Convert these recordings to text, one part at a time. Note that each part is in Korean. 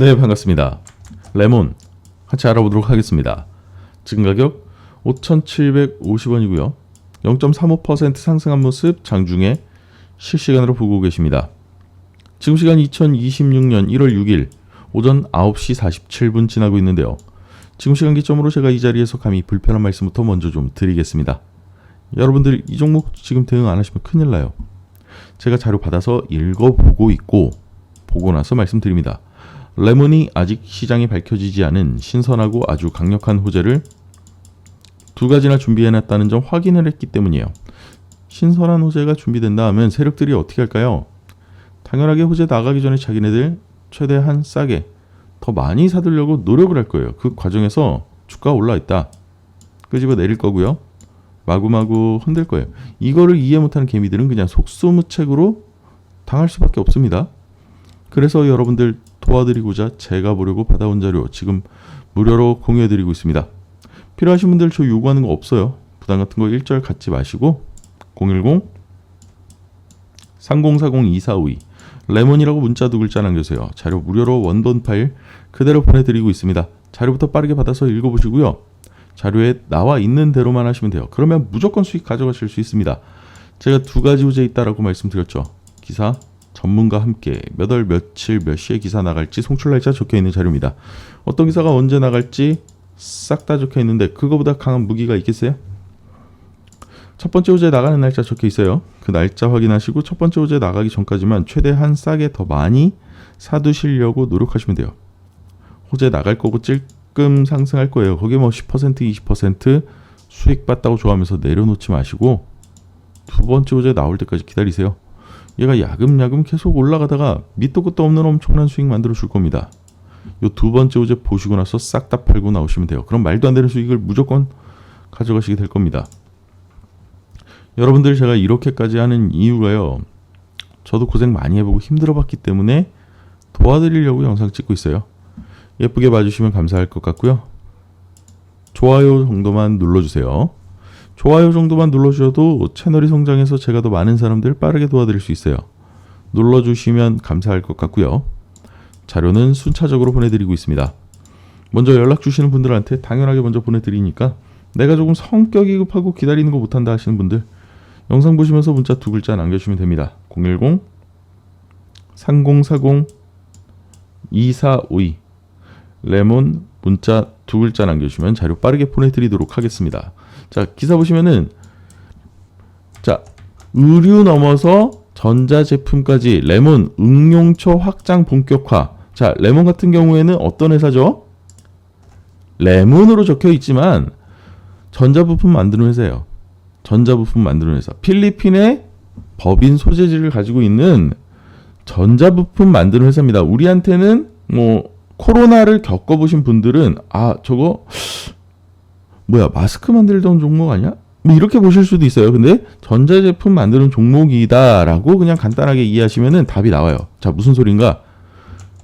네, 반갑습니다. 레몬 같이 알아보도록 하겠습니다. 지금 가격 5,750원이고요. 0.35% 상승한 모습 장중에 실시간으로 보고 계십니다. 지금 시간 2026년 1월 6일 오전 9시 47분 지나고 있는데요. 지금 시간 기점으로 제가 이 자리에서 감히 불편한 말씀부터 먼저 좀 드리겠습니다. 여러분들 이 종목 지금 대응 안 하시면 큰일 나요. 제가 자료 받아서 읽어보고 있고 보고 나서 말씀드립니다. 레몬이 아직 시장에 밝혀지지 않은 신선하고 아주 강력한 호재를 두 가지나 준비해놨다는 점 확인을 했기 때문이에요. 신선한 호재가 준비된다 하면 세력들이 어떻게 할까요? 당연하게 호재 나가기 전에 자기네들 최대한 싸게 더 많이 사들려고 노력을 할 거예요. 그 과정에서 주가가 올라 있다. 끄집어 내릴 거고요. 마구마구 흔들 거예요. 이거를 이해 못하는 개미들은 그냥 속수무책으로 당할 수밖에 없습니다. 그래서 여러분들 도와드리고자 제가 보려고 받아온 자료 지금 무료로 공유해드리고 있습니다. 필요하신 분들 저 요구하는 거 없어요. 부담 같은 거 일절 갖지 마시고 010 3040-2452 레몬이라고 문자 두 글자 남겨주세요. 자료 무료로 원본 파일 그대로 보내드리고 있습니다. 자료부터 빠르게 받아서 읽어보시고요. 자료에 나와 있는 대로만 하시면 돼요. 그러면 무조건 수익 가져가실 수 있습니다. 제가 두 가지 호재 있다라고 말씀드렸죠. 기사 전문가 함께 몇 월 며칠 몇 시에 기사 나갈지 송출 날짜 적혀 있는 자료입니다. 어떤 기사가 언제 나갈지 싹 다 적혀 있는데 그거보다 강한 무기가 있겠어요? 첫 번째 호재 나가는 날짜 적혀 있어요. 그 날짜 확인하시고 첫 번째 호재 나가기 전까지만 최대한 싸게 더 많이 사두시려고 노력하시면 돼요. 호재 나갈 거고 찔끔 상승할 거예요. 거기에 뭐10% 20% 수익 봤다고 좋아하면서 내려놓지 마시고 두 번째 호재 나올 때까지 기다리세요. 얘가 야금야금 계속 올라가다가 밑도 끝도 없는 엄청난 수익 만들어 줄 겁니다. 요 두 번째 호재 보시고 나서 싹 다 팔고 나오시면 돼요. 그럼 말도 안 되는 수익을 무조건 가져가시게 될 겁니다. 여러분들 제가 이렇게까지 하는 이유가요. 저도 고생 많이 해보고 힘들어 봤기 때문에 도와드리려고 영상 찍고 있어요. 예쁘게 봐주시면 감사할 것 같고요. 좋아요 정도만 눌러주세요. 좋아요 정도만 눌러주셔도 채널이 성장해서 제가 더 많은 사람들 빠르게 도와드릴 수 있어요. 눌러주시면 감사할 것 같고요. 자료는 순차적으로 보내드리고 있습니다. 먼저 연락 주시는 분들한테 당연하게 먼저 보내드리니까 내가 조금 성격이 급하고 기다리는 거 못한다 하시는 분들 영상 보시면서 문자 두 글자 남겨주시면 됩니다. 010 3040 2452 레몬 문자 두 글자 남겨주시면 자료 빠르게 보내드리도록 하겠습니다. 자 기사 보시면은 자 의류 넘어서 전자제품까지 레몬 응용처 확장 본격화. 자 레몬 같은 경우에는 어떤 회사죠? 레몬으로 적혀 있지만 전자부품 만드는 회사예요. 전자부품 만드는 회사. 필리핀의 법인 소재지를 가지고 있는 전자부품 만드는 회사입니다. 우리한테는 뭐 코로나를 겪어보신 분들은 아 저거 뭐야 마스크 만들던 종목 아니야? 뭐 이렇게 보실 수도 있어요. 근데 전자제품 만드는 종목이다라고 그냥 간단하게 이해하시면은 답이 나와요. 자 무슨 소린가?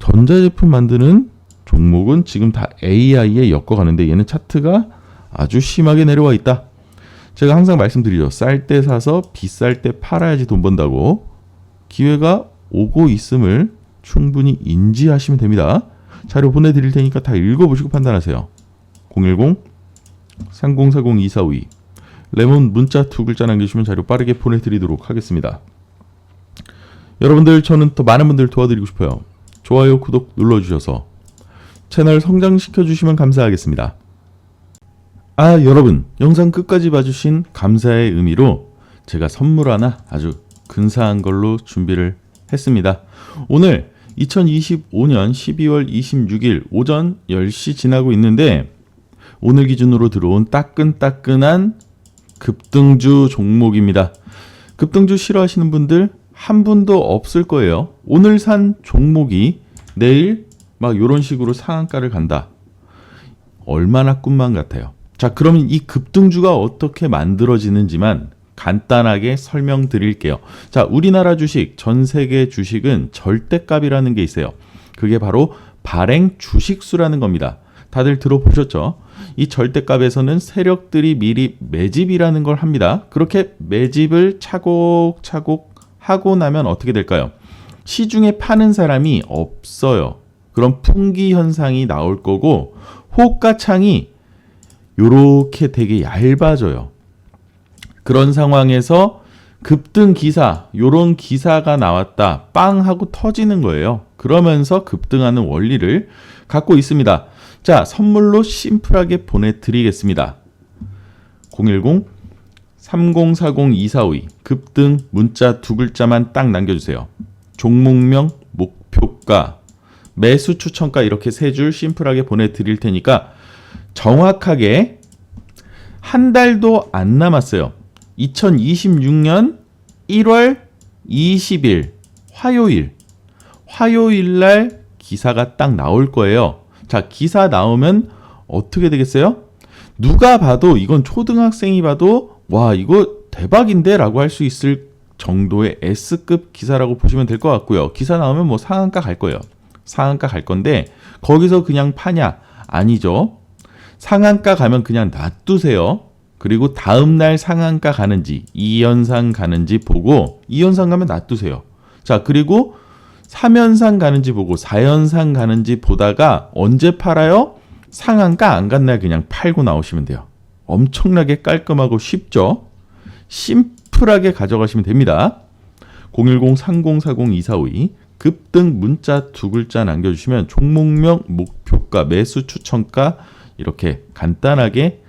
전자제품 만드는 종목은 지금 다 AI에 엮어가는데 얘는 차트가 아주 심하게 내려와 있다. 제가 항상 말씀드리죠. 쌀 때 사서 비쌀 때 팔아야지 돈 번다고. 기회가 오고 있음을 충분히 인지하시면 됩니다. 자료 보내드릴 테니까 다 읽어보시고 판단하세요. 010 3040 2452 레몬 문자 두 글자 남겨주시면 자료 빠르게 보내드리도록 하겠습니다. 여러분들 저는 더 많은 분들 도와드리고 싶어요. 좋아요, 구독 눌러주셔서 채널 성장시켜 주시면 감사하겠습니다. 아 여러분 영상 끝까지 봐주신 감사의 의미로 제가 선물 하나 아주 근사한 걸로 준비를 했습니다. 오늘 2025년 12월 26일 오전 10시 지나고 있는데 오늘 기준으로 들어온 따끈따끈한 급등주 종목입니다. 급등주 싫어하시는 분들 한 분도 없을 거예요. 오늘 산 종목이 내일 막 이런 식으로 상한가를 간다. 얼마나 꿈만 같아요. 자, 그럼 이 급등주가 어떻게 만들어지는지만 간단하게 설명드릴게요. 자, 우리나라 주식, 전 세계 주식은 절대값이라는 게 있어요. 그게 바로 발행 주식수라는 겁니다. 다들 들어보셨죠? 이 절대값에서는 세력들이 미리 매집이라는 걸 합니다. 그렇게 매집을 차곡차곡 하고 나면 어떻게 될까요? 시중에 파는 사람이 없어요. 그런 풍기 현상이 나올 거고 호가창이 요렇게 되게 얇아져요. 그런 상황에서 급등 기사, 요런 기사가 나왔다. 빵 하고 터지는 거예요. 그러면서 급등하는 원리를 갖고 있습니다. 자, 선물로 심플하게 보내드리겠습니다. 010 3040-2452 급등 문자 두 글자만 딱 남겨주세요. 종목명, 목표가, 매수 추천가 이렇게 세 줄 심플하게 보내드릴 테니까 정확하게 한 달도 안 남았어요. 2026년 1월 20일 화요일 화요일 날 기사가 딱 나올 거예요. 자, 기사 나오면 어떻게 되겠어요? 누가 봐도 이건 초등학생이 봐도 와, 이거 대박인데라고 할 수 있을 정도의 S급 기사라고 보시면 될 것 같고요. 기사 나오면 뭐 상한가 갈 거예요. 상한가 갈 건데 거기서 그냥 파냐? 아니죠. 상한가 가면 그냥 놔두세요. 그리고 다음 날 상한가 가는지 2연상 가는지 보고 2연상 가면 놔두세요. 자, 그리고 3연상 가는지 보고 4연상 가는지 보다가 언제 팔아요? 상한가 안 간 날 그냥 팔고 나오시면 돼요. 엄청나게 깔끔하고 쉽죠? 심플하게 가져가시면 됩니다. 010-3040-2452 급등 문자 두 글자 남겨주시면 종목명, 목표가, 매수 추천가 이렇게 간단하게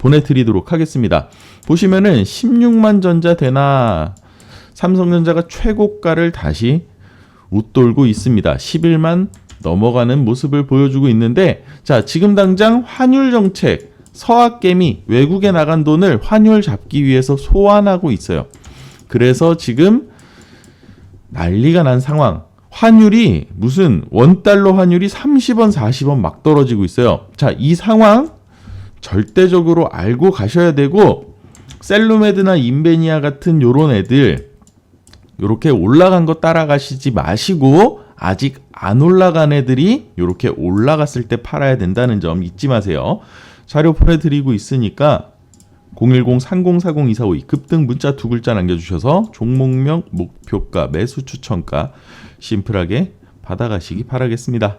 보내드리도록 하겠습니다. 보시면은 16만 전자 되나 삼성전자가 최고가를 다시 웃돌고 있습니다. 11만 넘어가는 모습을 보여주고 있는데 자 지금 당장 환율 정책 서학개미 외국에 나간 돈을 환율 잡기 위해서 소환하고 있어요. 그래서 지금 난리가 난 상황. 환율이 무슨 원달러 환율이 30원, 40원 막 떨어지고 있어요. 자, 이 상황 절대적으로 알고 가셔야 되고 셀루메드나 인베니아 같은 요런 애들 요렇게 올라간 거 따라가시지 마시고 아직 안 올라간 애들이 요렇게 올라갔을 때 팔아야 된다는 점 잊지 마세요. 자료 보내드리고 있으니까 010-3040-2452 급등 문자 두 글자 남겨주셔서 종목명, 목표가, 매수 추천가 심플하게 받아가시기 바라겠습니다.